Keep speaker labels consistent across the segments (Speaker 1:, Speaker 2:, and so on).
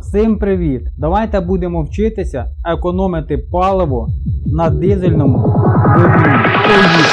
Speaker 1: Всім привіт! Давайте будемо вчитися економити паливо на дизельному двигуні.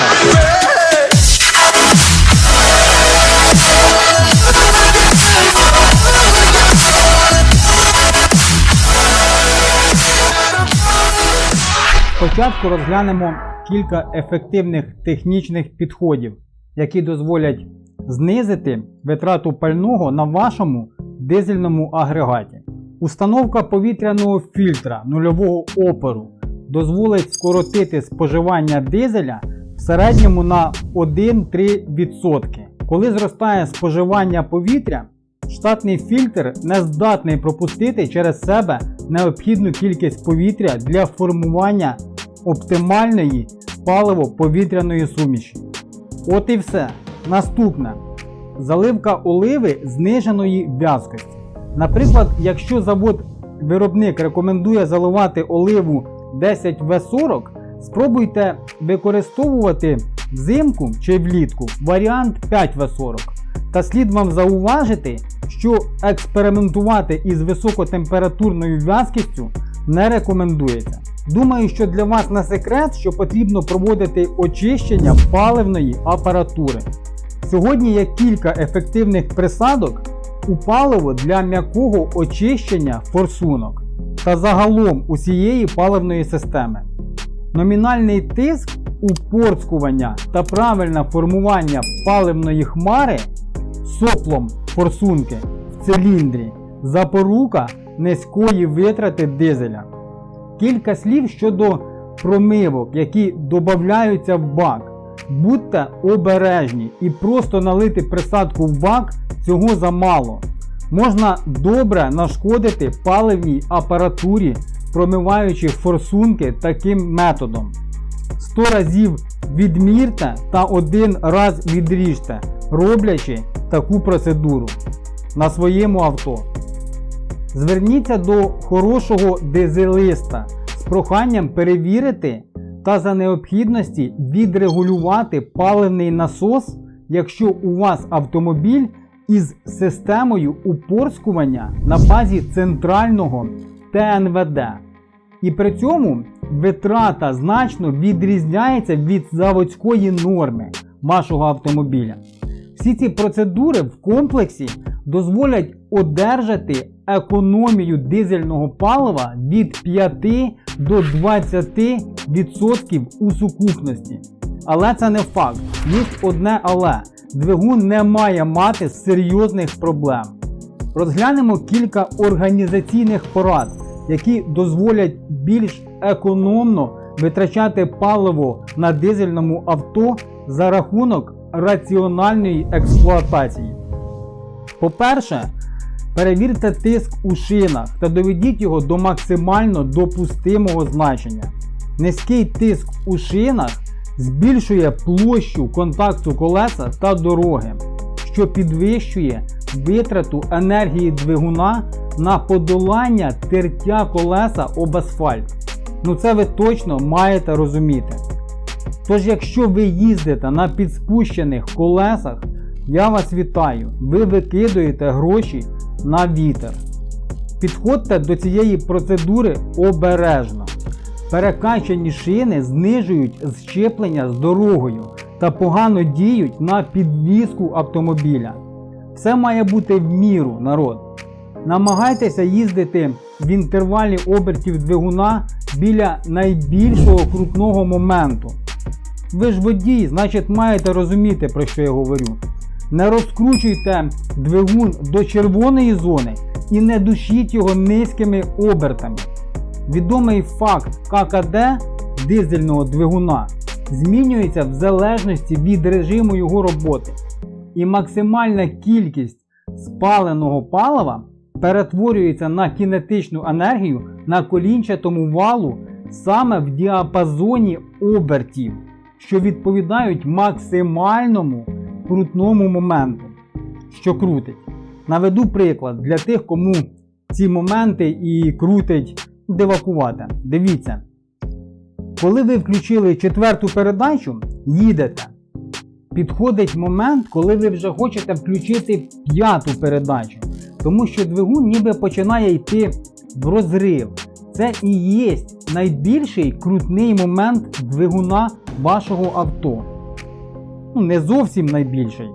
Speaker 1: Спочатку розглянемо кілька ефективних технічних підходів, які дозволять знизити витрату пального на вашому дизельному агрегаті. Установка повітряного фільтра нульового опору дозволить скоротити споживання дизеля в середньому на 1-3%. Коли зростає споживання повітря, штатний фільтр не здатний пропустити через себе необхідну кількість повітря для формування оптимальної паливо-повітряної суміші. От і все. Наступне. Заливка оливи зниженої в'язкості. Наприклад, якщо завод-виробник рекомендує заливати оливу 10В40, спробуйте використовувати взимку чи влітку варіант 5В40. Та слід вам зауважити, що експериментувати із високотемпературною в'язкістю не рекомендується. Думаю, що для вас не секрет, що потрібно проводити очищення паливної апаратури. Сьогодні є кілька ефективних присадок у паливо для м'якого очищення форсунок та загалом усієї паливної системи. Номінальний тиск упорскування та правильне формування паливної хмари соплом форсунки в циліндрі запорука низької витрати дизеля. Кілька слів щодо промивок, які додаються в бак. Будьте обережні і просто налити присадку в бак цього замало. Можна добре нашкодити паливній апаратурі, промиваючи форсунки таким методом. 100 разів відмірте та один раз відріжте, роблячи таку процедуру на своєму авто. Зверніться до хорошого дизелиста з проханням перевірити та за необхідності відрегулювати паливний насос, якщо у вас автомобіль із системою упорскування на базі центрального ТНВД. І при цьому витрата значно відрізняється від заводської норми вашого автомобіля. Всі ці процедури в комплексі дозволять одержати економію дизельного палива від 5 до 20% у сукупності. Але це не факт. Є одне але. Двигун не має мати серйозних проблем. Розглянемо кілька організаційних порад, які дозволять більш економно витрачати паливо на дизельному авто за рахунок раціональної експлуатації. По-перше, перевірте тиск у шинах та доведіть його до максимально допустимого значення. Низький тиск у шинах збільшує площу контакту колеса та дороги, що підвищує витрату енергії двигуна на подолання тертя колеса об асфальт. Ну це ви точно маєте розуміти. Тож, якщо ви їздите на підспущених колесах, я вас вітаю, ви викидуєте гроші на вітер. Підходьте до цієї процедури обережно. Перекачані шини знижують зщеплення з дорогою та погано діють на підвізку автомобіля. Все має бути в міру, народ. Намагайтеся їздити в інтервалі обертів двигуна біля найбільшого крутного моменту. Ви ж водій, значить маєте розуміти, про що я говорю. Не розкручуйте двигун до червоної зони і не душіть його низькими обертами. Відомий факт ККД дизельного двигуна змінюється в залежності від режиму його роботи. І максимальна кількість спаленого палива перетворюється на кінетичну енергію на колінчатому валу саме в діапазоні обертів, що відповідають максимальному крутному моменту, що крутить. Наведу приклад для тих, кому ці моменти і крутить дивакувати. Дивіться, коли ви включили четверту передачу, їдете. Підходить момент, коли ви вже хочете включити п'яту передачу. тому що двигун ніби починає йти в розрив. Це і є найбільший крутний момент двигуна вашого авто. Ну, не зовсім найбільший.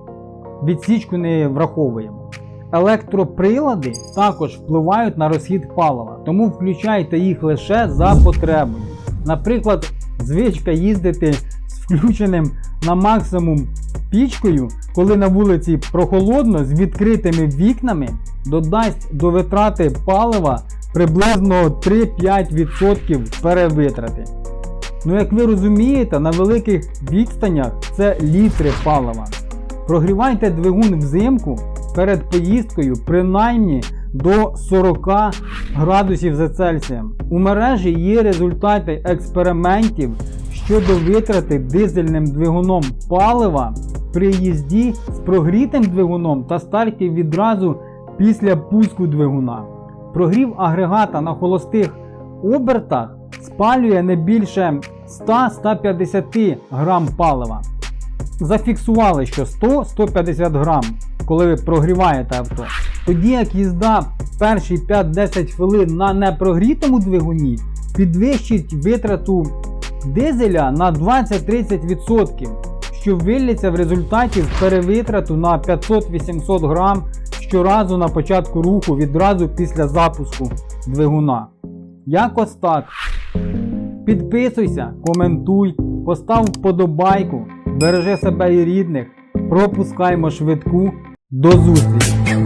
Speaker 1: Відсічку не враховуємо. Електроприлади також впливають на розхід палива, тому включайте їх лише за потребою. Наприклад, звичка їздити з включеним на максимум пічкою, коли на вулиці прохолодно з відкритими вікнами, додасть до витрати палива приблизно 3-5% перевитрати. Ну, як ви розумієте, на великих відстанях це літри палива. Прогрівайте двигун взимку перед поїздкою принаймні до 40 градусів за Цельсієм. У мережі є результати експериментів щодо витрати дизельним двигуном палива при їзді з прогрітим двигуном та старті відразу після пуску двигуна. Прогрів агрегата на холостих обертах спалює не більше 100-150 грам палива. Зафіксували, що 100-150 грам, коли ви прогріваєте авто. Тоді як їзда перші 5-10 хвилин на непрогрітому двигуні підвищить витрату дизеля на 20-30%, що виліться в результаті в перевитрату на 500-800 грам щоразу на початку руху відразу після запуску двигуна. Якось так. Підписуйся, коментуй, постав вподобайку, бережи себе і рідних, пропускаймо швидку. До зустрічі!